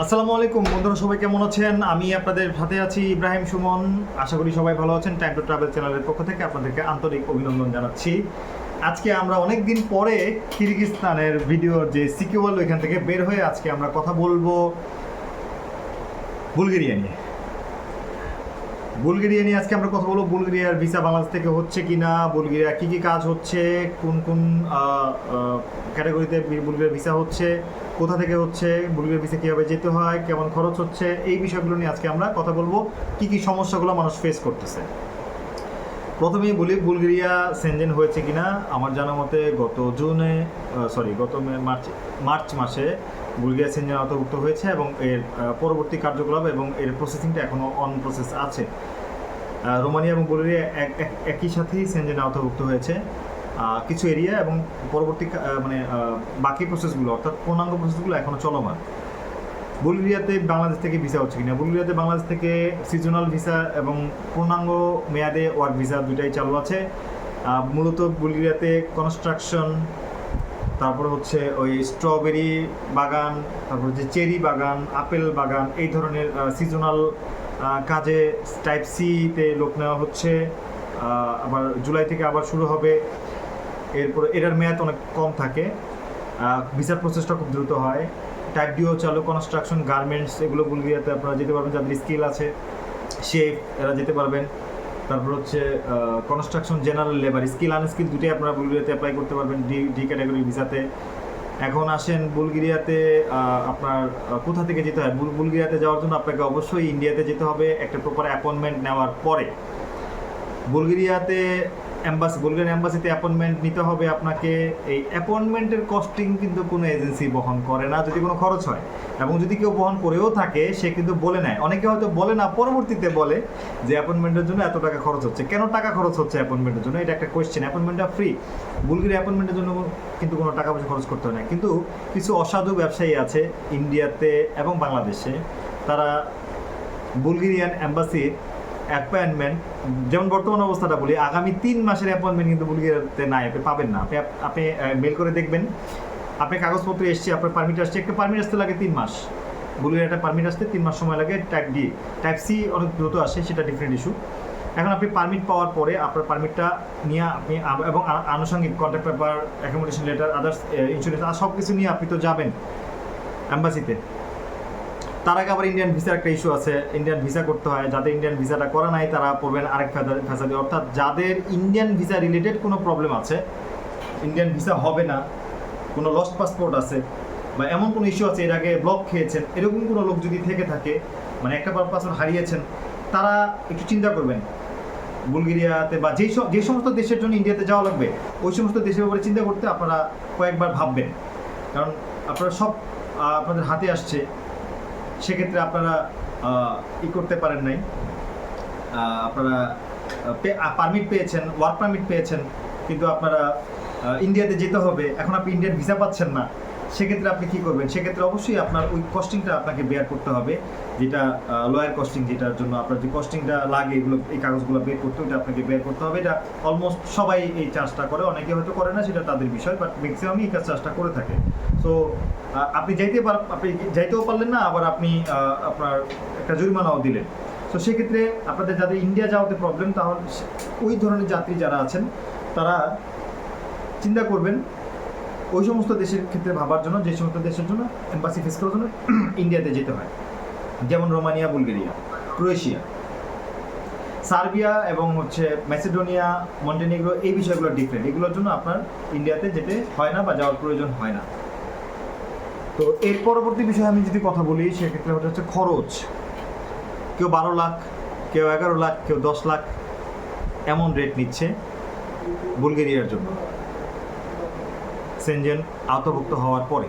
আসসালামু আলাইকুম, বন্ধুরা সবাই কেমন আছেন? আমি আপনাদের সাথে আছি ইব্রাহিম সুমন। আশা করি সবাই ভালো আছেন। টাইম টু ট্রাভেল চ্যানেলের পক্ষ থেকে আপনাদেরকে আন্তরিক অভিনন্দন জানাচ্ছি। আজকে আমরা অনেক দিন পরে কিরগিস্তানের ভিডিওর যে সিকিউল ওইখান থেকে বের হয়ে আজকে আমরা কথা বলব বুলগেরিয়া নিয়ে। বুলগেরিয়া নিয়ে আজকে আমরা কথা বলব। বুলগেরিয়ার ভিসা বাংলাদেশ থেকে হচ্ছে কি না বুলগেরিয়া কী কী কাজ হচ্ছে, কোন কোন ক্যাটাগরিতে বুলগেরিয়ার ভিসা হচ্ছে, কোথা থেকে হচ্ছে, বুলগেরিয়ার ভিসা কীভাবে যেতে হয়, কেমন খরচ হচ্ছে, এই বিষয়গুলো নিয়ে আজকে আমরা কথা বলব। কি কি সমস্যাগুলো মানুষ ফেস করতেছে। প্রথমেই বলি, বুলগেরিয়া সেনজেন হয়েছে কিনা, আমার জানা মতে গত জুনে সরি গত মার্চ মার্চ মাসে বুলগেরিয়া সেনজেন অন্তর্ভুক্ত হয়েছে এবং এর পরবর্তী কার্যকলাপ এবং এর প্রসেসিংটা এখনও অন প্রসেস আছে। রোমানিয়া এবং বুলগেরিয়া এক- এক- একই সাথেই সেনজেনে অন্তর্ভুক্ত হয়েছে। কিছু এরিয়া এবং পরবর্তী মানে বাকি প্রসেসগুলো অর্থাৎ পূর্ণাঙ্গ প্রসেসগুলো এখনও চলমান। বুলগেরিয়াতে বাংলাদেশ থেকে ভিসা হচ্ছে কিনা? বুলগেরিয়াতে বাংলাদেশ থেকে সিজনাল ভিসা এবং পূর্ণাঙ্গ মেয়াদে ওয়ার্ক ভিসা দুটাই চালু আছে। মূলত বুলগেরিয়াতে কনস্ট্রাকশন তারপর হচ্ছে ওই স্ট্রবেরি বাগান, তারপর হচ্ছে চেরি বাগান আপেল বাগান, এই ধরনের সিজনাল কাজে টাইপ সিতে লোক নেওয়া হচ্ছে। আবার জুলাই থেকে আবার শুরু হবে। এরপরে এটার মেয়াদ অনেক কম থাকে। ভিসার প্রসেসটা খুব দ্রুত হয়। টাইপ ডিও চালু কনস্ট্রাকশন গার্মেন্টস এগুলো বুলগেরিয়াতে আপনারা যেতে পারবেন, যাদের স্কিল আছে শেফ এরা যেতে পারবেন। তারপর হচ্ছে construction general labour skill unskill দুটোই আপনারা বুলগেরিয়াতে অ্যাপ্লাই করতে পারবেন ডি ডি ক্যাটাগরি ভিসাতে। এখন আসেন বুলগেরিয়াতে আপনার কোথা থেকে যেতে হয়? বুল- বুলগেরিয়াতে যাওয়ার জন্য আপনাকে অবশ্যই ইন্ডিয়াতে যেতে হবে, একটা প্রপার অ্যাপয়েন্টমেন্ট নেওয়ার পরে। বুলগেরিয়াতে অ্যাম্বাসি বুলগেরিয়ান অ্যাম্বাসিতে অ্যাপয়েন্টমেন্ট নিতে হবে আপনাকে। এই অ্যাপয়েন্টমেন্টের কস্টিং কিন্তু কোনো এজেন্সি বহন করে না, যদি কোনো খরচ হয়। এবং যদি কেউ বহন করেও থাকে, সে কিন্তু বলে নেয়। অনেকে হয়তো বলে না, পরবর্তীতে বলে যে অ্যাপয়েন্টমেন্টের জন্য এত টাকা খরচ হচ্ছে। কেন টাকা খরচ হচ্ছে অ্যাপয়েন্টমেন্টের জন্য? এটা একটা কোয়েশ্চেন অ্যাপয়েন্টমেন্টটা ফ্রি বুলগেরিয়া অ্যাপয়েন্টমেন্টের জন্য কিন্তু কোনো টাকা পয়সা খরচ করতে হয় না। কিন্তু কিছু অসাধু ব্যবসায়ী আছে ইন্ডিয়াতে এবং বাংলাদেশে তারা বুলগেরিয়ান অ্যাম্বাসির অ্যাপয়েন্টমেন্ট যেমন বর্তমান অবস্থাটা বলি, আগামী তিন মাসের অ্যাপয়েন্টমেন্ট কিন্তু বুলগেরিয়াতে নাই, আপনি পাবেন না। আপনি আপনি মেল করে দেখবেন, আপনি কাগজপত্র এসছে, আপনার পারমিট আসছে, একটা পারমিট আসতে লাগে তিন মাস। বুলগেরিয়া একটা পারমিট আসতে তিন মাস সময় লাগে টাইপ ডি টাইপ সি অনেক দ্রুত আসে, সেটা ডিফারেন্ট ইস্যু এখন আপনি পারমিট পাওয়ার পরে আপনার পারমিটটা নিয়ে আপনি এবং আনুষঙ্গিক contact paper accommodation letter others insurance সব কিছু নিয়ে আপনি তো যাবেন অ্যাম্বাসিতে তার আগে আবার ইন্ডিয়ান ভিসার একটা ইস্যু আছে। ইন্ডিয়ান ভিসা করতে হয়। যাদের ইন্ডিয়ান ভিসাটা করা নাই, তারা পড়বেন আরেক ফ্যাসালি অর্থাৎ যাদের ইন্ডিয়ান ভিসা রিলেটেড কোনো প্রবলেম আছে ইন্ডিয়ান ভিসা হবে না, কোনো লস্ট পাসপোর্ট আছে, বা এমন কোনো ইস্যু আছে, এর আগে ব্লক খেয়েছেন, এরকম কোনো লোক যদি থেকে থাকে মানে একটা বার পাসপোর্ট হারিয়েছেন, তারা একটু চিন্তা করবেন। বুলগেরিয়াতে বা যেই যে সমস্ত দেশের জন্য ইন্ডিয়াতে যাওয়া লাগবে, ওই সমস্ত দেশের ব্যাপারে চিন্তা করতে আপনারা কয়েকবার ভাববেন। কারণ আপনারা সব আপনাদের হাতে আসছে। সেক্ষেত্রে আপনারা ই করতে পারেন নাই। আপনারা পারমিট পেয়েছেন ওয়ার্ক পারমিট পেয়েছেন, কিন্তু আপনারা ইন্ডিয়াতে যেতে হবে। এখন আপনি ইন্ডিয়ার ভিসা পাচ্ছেন না। সেক্ষেত্রে আপনি কি করবেন? সেক্ষেত্রে অবশ্যই আপনার ওই কস্টিংটা আপনাকে বেয়ার করতে হবে, যেটা লয়ার কস্টিং যেটার জন্য আপনার যে কস্টিংটা লাগে এগুলো, এই কাগজগুলো বের করতে ওটা আপনাকে বের করতে হবে। এটা অলমোস্ট সবাই এই চার্জটা করে, অনেকে হয়তো করে না, সেটা তাদের বিষয় বাট ম্যাক্সিমামই এই কাজ চার্জটা করে থাকে। সো আপনি যাইতে পার, আপনি যাইতেও পারলেন না, আবার আপনি আপনার একটা জরিমানাও দিলেন। তো সেক্ষেত্রে আপনাদের যাদের ইন্ডিয়া যাওয়াতে প্রবলেম তাহলে ওই ধরনের যাত্রী যারা আছেন, তারা চিন্তা করবেন ওই সমস্ত দেশের ক্ষেত্রে ভাবার জন্য, যে সমস্ত দেশের জন্য এম্বাসি ফেস করার জন্য ইন্ডিয়াতে যেতে হয়। যেমন রোমানিয়া, বুলগেরিয়া, ক্রোয়েশিয়া, সার্বিয়া এবং হচ্ছে ম্যাসিডোনিয়া, মন্টেনিগ্রো, এই বিষয়গুলো ডিফারেন্ট এগুলোর জন্য আপনার ইন্ডিয়াতে যেতে হয় না বা যাওয়ার প্রয়োজন হয় না। তো এর পরবর্তী বিষয়ে আমি যদি কথা বলি, সেক্ষেত্রে হচ্ছে হচ্ছে খরচ। কেউ বারো লাখ, কেউ এগারো লাখ, কেউ দশ লাখ, এমন রেট নিচ্ছে বুলগেরিয়ার জন্য। সেনজেন আওতাভুক্ত হওয়ার পরে।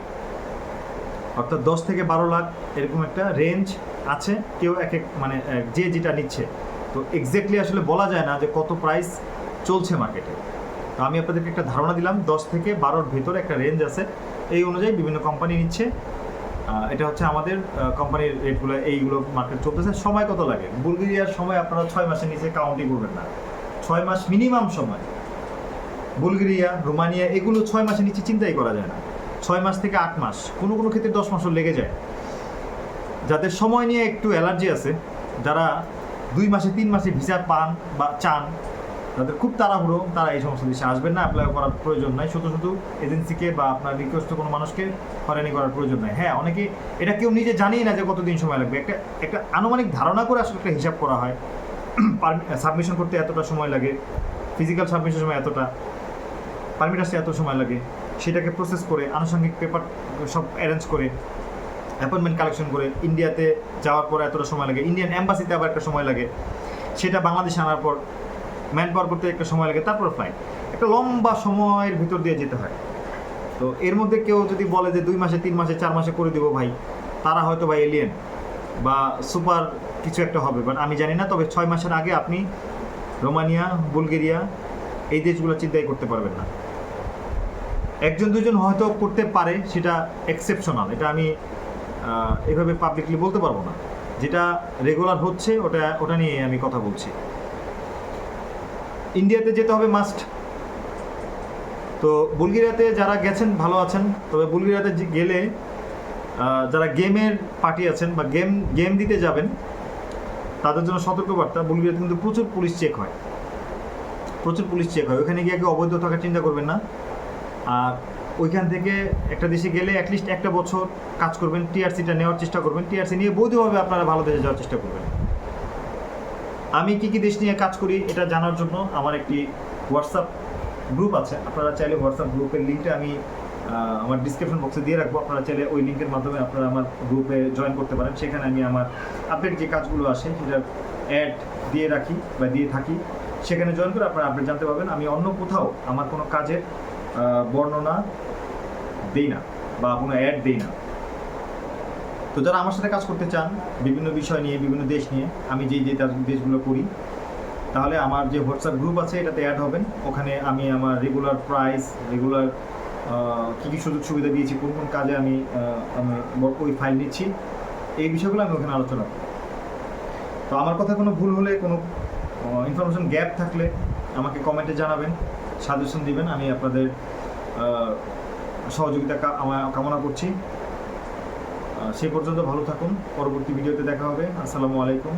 অর্থাৎ দশ থেকে বারো লাখ এরকম একটা রেঞ্জ আছে, কেউ এক এক মানে যে যেটা নিচ্ছে। তো এক্স্যাক্টলি আসলে বলা যায় না যে কত প্রাইস চলছে মার্কেটে তো আমি আপনাদেরকে একটা ধারণা দিলাম, দশ থেকে বারোর ভেতরে একটা রেঞ্জ আছে। এই অনুযায়ী বিভিন্ন কোম্পানি নিচ্ছে। এটা হচ্ছে আমাদের কোম্পানির রেটগুলো এইগুলো মার্কেট চলতেছে। সময় কত লাগে? বুলগেরিয়ার সময় আপনারা ছয় মাসের নিচে কাউন্টই করবেন না। ছয় মাস মিনিমাম সময়। বুলগেরিয়া, রোমানিয়া, এগুলো ছয় মাসের নিচে চিন্তাই করা যায় না। ছয় মাস থেকে আট মাস, কোনো কোনো ক্ষেত্রে দশ মাসও লেগে যায়। যাদের সময় নিয়ে একটু অ্যালার্জি আছে, যারা দুই মাসে, তিন মাসে ভিসা পান বা চান যাদের খুব তাড়াহুড়ো, তারা এই সমস্ত দেশে আসবেন না অ্যাপ্লাই করার প্রয়োজন নাই। শুধু শুধু এজেন্সিকে বা আপনার রিকোয়েস্ট কোনো মানুষকে হয়রানি করার প্রয়োজন নাই। হ্যাঁ অনেকে এটা কেউ নিজে জানেই না যে কতদিন সময় লাগবে। একটা একটা আনুমানিক ধারণা করে আসলে একটা হিসাব করা হয়। সাবমিশন করতে এতটা সময় লাগে ফিজিক্যাল সাবমিশন সময় এতটা। পারমিট আসতে এত সময় লাগে, সেটাকে প্রসেস করে, আনুষঙ্গিক পেপার সব অ্যারেঞ্জ করে অ্যাপয়েন্টমেন্ট কালেকশন করে ইন্ডিয়াতে যাওয়ার পর এতটা সময় লাগে ইন্ডিয়ান অ্যাম্বাসিতে আবার একটা সময় লাগে। সেটা বাংলাদেশে আনার পর ম্যান পাওয়ার করতে একটা সময় লাগে, তারপর ফ্লাইট একটা লম্বা সময়ের ভিতর দিয়ে যেতে হয়। তো এর মধ্যে কেউ যদি বলে যে দুই মাসে, তিন মাসে, চার মাসে করে দেবো ভাই, তারা হয়তো বা এলিয়েন বা সুপার কিছু একটা হবে। বাট আমি জানি না, তবে ছয় মাসের আগে আপনি রোমানিয়া, বুলগেরিয়া, এই দেশগুলো চিন্তাই করতে পারবেন না। একজন দুজন হয়তো করতে পারে সেটা এক্সেপশনাল এটা আমি এভাবে পাবলিকলি বলতে পারব না। যেটা রেগুলার হচ্ছে, ওটা ওটা নিয়ে আমি কথা বলছি। ইন্ডিয়াতে যেতে হবে মাস্ট তো বুলগেরিয়াতে যারা গেছেন, ভালো আছেন। তবে বুলগেরিয়াতে গেলে যারা গেমের পার্টি আছেন বা গেম গেম দিতে যাবেন, তাদের জন্য সতর্কবার্তা। বুলগেরিয়াতে কিন্তু প্রচুর পুলিশ চেক হয়। প্রচুর পুলিশ চেক হয়। ওখানে গিয়ে অবৈধ থাকার চিন্তা করবেন না। আর ওইখান থেকে একটা দেশে গেলে অ্যাটলিস্ট একটা বছর কাজ করবেন টিআরসিটা নেওয়ার চেষ্টা করবেন। টিআরসি নিয়ে বৈধভাবে আপনারা ভালো দেশে যাওয়ার চেষ্টা করবেন। আমি কি কি দেশ নিয়ে কাজ করি এটা জানার জন্য আমার একটি হোয়াটসঅ্যাপ গ্রুপ আছে। আপনারা চাইলে হোয়াটসঅ্যাপ গ্রুপের লিঙ্কটা আমি আমার ডিসক্রিপশন বক্সে দিয়ে রাখব। আপনারা চাইলে ওই লিঙ্কের মাধ্যমে আপনারা আমার গ্রুপে জয়েন করতে পারেন। সেখানে আমি আমার আপডেট যে কাজগুলো আসে সেটা অ্যাড দিয়ে রাখি বা দিয়ে থাকি। সেখানে জয়েন করে আপনারা আপডেট জানতে পারবেন। আমি অন্য কোথাও আমার কোনো কাজের বর্ণনা দিই না বা কোনো অ্যাড দিই না। তো যারা আমার সাথে কাজ করতে চান, বিভিন্ন বিষয় নিয়ে, বিভিন্ন দেশ নিয়ে, আমি যে তার- দেশগুলো করি, তাহলে আমার যে হোয়াটসঅ্যাপ গ্রুপ আছে, এটাতে অ্যাড হবেন। ওখানে আমি আমার রেগুলার প্রাইস রেগুলার কী কী সুযোগ সুবিধা দিয়েছি, কোন কোন কাজে আমি আমি ওই ফাইল নিচ্ছি, এই বিষয়গুলো আমি ওখানে আলোচনা করি। তো আমার কথা কোনো ভুল হলে, কোনো ইনফরমেশন গ্যাপ থাকলে আমাকে কমেন্টে জানাবেন। সাজেশন দিবেন, আমি আপনাদের সহযোগিতা কামনা করছি। সেই পর্যন্ত ভালো থাকুন, পরবর্তী ভিডিওতে দেখা হবে। আসসালামু আলাইকুম।